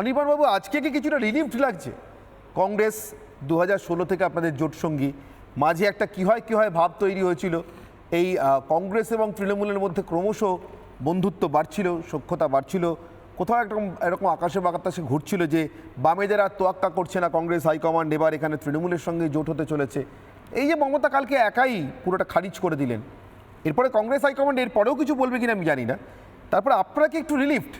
অনির্বাণবাবু, আজকে কি কিছুটা রিলিফ লাগছে? কংগ্রেস দু হাজার ষোলো থেকে আপনাদের জোট সঙ্গী, মাঝে একটা কি হয় কি হয় ভাব তৈরি হয়েছিল। এই কংগ্রেস এবং তৃণমূলের মধ্যে ক্রমশ বন্ধুত্ব বাড়ছিল, সখ্যতা বাড়ছিল। কোথাও একটা এরকম আকাশে বাতাসে ঘুরছিল যে, বামেদের আর তোয়াক্কা করছে না কংগ্রেস হাইকমান্ড এবার এখানে তৃণমূলের সঙ্গে জোট হতে চলেছে। এই যে মমতা কালকে একাই পুরোটা খারিজ করে দিলেন। এরপরে কংগ্রেস হাইকমান্ড এরপরেও কিছু বলবে কিনা আমি জানি না। তারপরে আপনারা কি একটু রিলিফড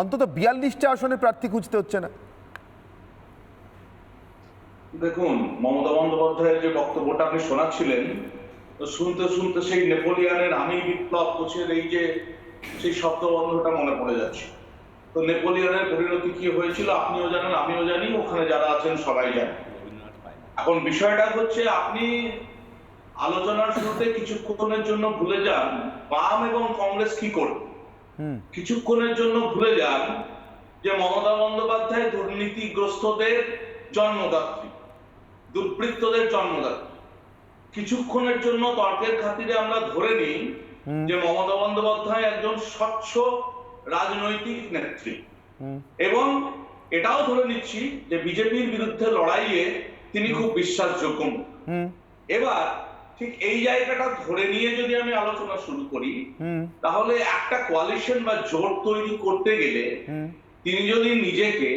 অন্তত বিয়াল্লিশটা আসনে প্রার্থী খুঁজতে হচ্ছে না। দেখুন, মমতা বন্দ্যোপাধ্যায়ের যে বক্তব্যটা আপনি শোনাচ্ছিলেন, তো শুনতে শুনতে সেই নেপোলিয়ানের আমি বিপ্লব কোচের এই যে সেই শব্দবন্ধটা মনে পড়ে যাচ্ছে। তো নেপোলিয়ানের পরিণতি কি হয়েছিল আপনিও জানেন, আমিও জানি, ওখানে যারা আছেন সবাই জানেন। এখন বিষয়টা হচ্ছে আপনি আলোচনার শুরুতে কিছুক্ষণের জন্য ভুলে যান, বাম এবং কংগ্রেস কি করবে? কিছুক্ষণের জন্য ভুলে যান যে মমতা বন্দ্যোপাধ্যায় দুর্নীতিগ্রস্তদের জন্মদাত্রী দুর্বৃত্তদের জন্মদাত্রী। কিছুক্ষণের জন্য তর্কের খাতিরে আমরা ধরে নিই যে মমতা বন্দ্যোপাধ্যায় একজন স্বচ্ছ রাজনৈতিক নেত্রী। এবং এটাও ধরে নিচ্ছি যে বিজেপির বিরুদ্ধে লড়াইয়ে তিনি খুব বিশ্বাসযোগ্য। এবার ঠিক এই জায়গাটা ধরে নিয়ে যদি আমি আলোচনা শুরু করি তাহলে একটা কোয়ালিশন বা জোট তৈরি করতে গেলে তিনি যদি নিজেকে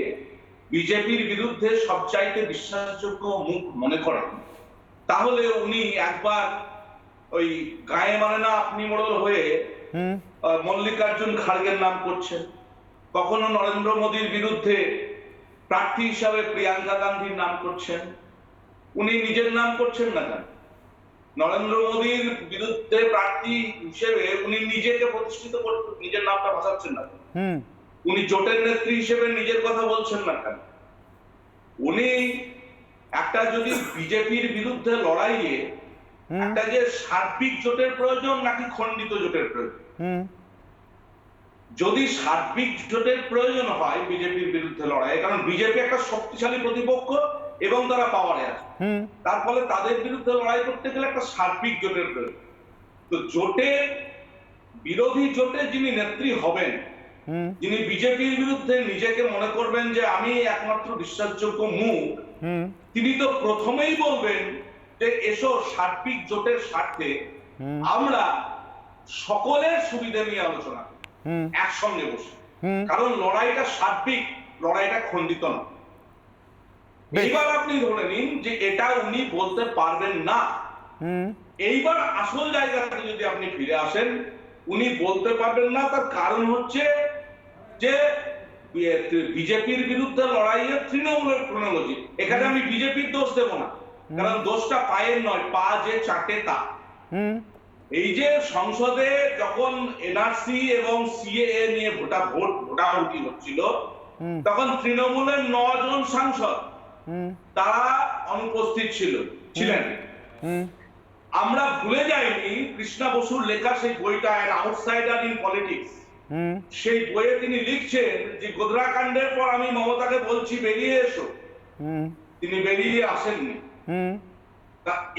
বিজেপির বিরুদ্ধে সবচাইতে বিশ্বাসযোগ্য মুখ মনে করেন তাহলে উনি একবার ওই গায়ে মানে না আপনি মোড়ল হয়ে মল্লিকার্জুন খাড়গের নাম করছেন। কখনো নরেন্দ্র মোদীর বিরুদ্ধে প্রার্থী হিসাবে প্রিয়াঙ্কা গান্ধীর নাম করছেন। উনি নিজের নাম করছেন না কেন? নরেন্দ্র মোদীর বিরুদ্ধে প্রার্থী হিসেবে উনি নিজেকে প্রতিষ্ঠিত করতে নিজের নামটা ভাসাচ্ছেন না। উনি জোটের নেত্রী হিসেবে নিজের কথা বলছেন না কেন? উনি একটা যদি বিজেপির বিরুদ্ধে লড়াইয়ে একটা যে সার্বিক জোটের প্রয়োজন নাকি খণ্ডিত জোটের প্রয়োজন? হুম। যদি সার্বিক জোটের প্রয়োজন হয় বিজেপির বিরুদ্ধে লড়াই কারণ বিজেপি একটা শক্তিশালী প্রতিপক্ষ এবং তারা পাওয়ারে আছে তার ফলে তাদের বিরুদ্ধে লড়াই করতে গেলে একটা সার্বিক জোটের প্রয়োজন। তো জোটে বিরোধী জোটে যিনি নেত্রী হবেন যিনি বিজেপির বিরুদ্ধে নিজেকে মনে করবেন যে আমি একমাত্র বিশ্বাসযোগ্য মুখ হুম। তিনি তো প্রথমেই বলবেন যে এসো সার্বিক জোটের স্বার্থে আমরা সকলের সুবিধা নিয়ে আলোচনা করি একসঙ্গে বসে। কারণ লড়াইটা সার্বিক লড়াইটা খণ্ডিত না। এইবার আপনি ধরে নিন যে এটা উনি বলতে পারবেন না। এইবার আসল জায়গাতে যদি আপনি ফিরে আসেন উনি বলতে পারবেন না তার কারণ হচ্ছে যে বিজেপির বিরুদ্ধে লড়াইয়ে তৃণমূলের ক্রোনোলজি এখানে আমি বিজেপির দোষ দেব না কারণ দোষটা পায়ের নয় পা যে চাটে তা। হুম। এই যে সংসদে যখন এনআরসি এবং সিএএ নিয়ে ভোটা ভোট ভোটাভুটি হচ্ছিল তখন তৃণমূলের নজন সাংসদ তারা অনুপস্থিত ছিল ছিলেন। আমরা ভুলে যাইনি কৃষ্ণা বসুর লেখা সেই বইটা অ্যান আউটসাইডার ইন পলিটিক্স সেই বইয়ে তিনি লিখছেন যে গোদরা কাণ্ডের পর আমি মমতাকে বলছি বেরিয়ে এসো। তিনি বেরিয়ে আসেননি।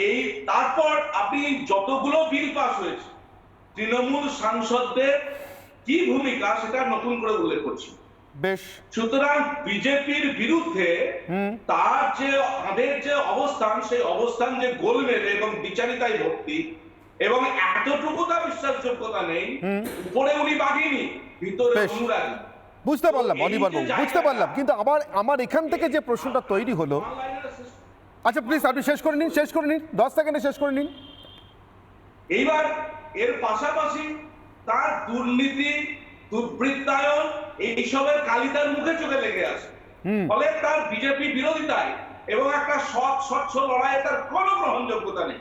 এই তারপর আপনি যতগুলো বিল পাস হয়েছে তৃণমূল সাংসদদের কি ভূমিকা সেটা নতুন করে উল্লেখ করছি। বেশ। সুতরাং বিজেপির বিরুদ্ধে তার যে যে অবস্থান সেই অবস্থান যে গোলমেলে এবং বিচারিতায় ভর্তি এবং এতটুকু তার বিশ্বাসযোগ্যতা নেই উপরে উনি বাগিনি ভিতরে অনুরাগী। বুঝতে পারলাম যে বুঝতে পারলাম। কিন্তু আবার আমার এখান থেকে যে প্রশ্নটা তৈরি হলো আচ্ছা প্লিজ আপনি শেষ করে নিন শেষ করে নিন। দশ সেকেন্ডে শেষ করে নিন। এইবার এর পাশাপাশি তার দুর্নীতি দুর্বৃত্তায়ন এইসবের কালিতার মুখে চোখে লেগে আছে ফলে তার বিজেপি বিরোধিতায় এবং একটা সৎ স্বচ্ছ লড়াইয়ে তার কোনো গ্রহণযোগ্যতা নেই।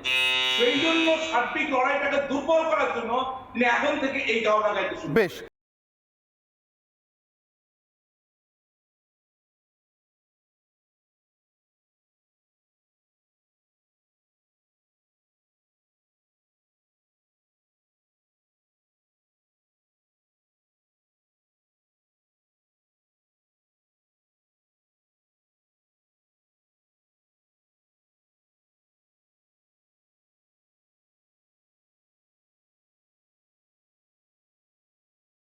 সেই জন্য সার্বিক লড়াইটাকে দুর্বল করার জন্য তিনি এখন থেকে এই গাওয়া গাইতে শুরু বেশ।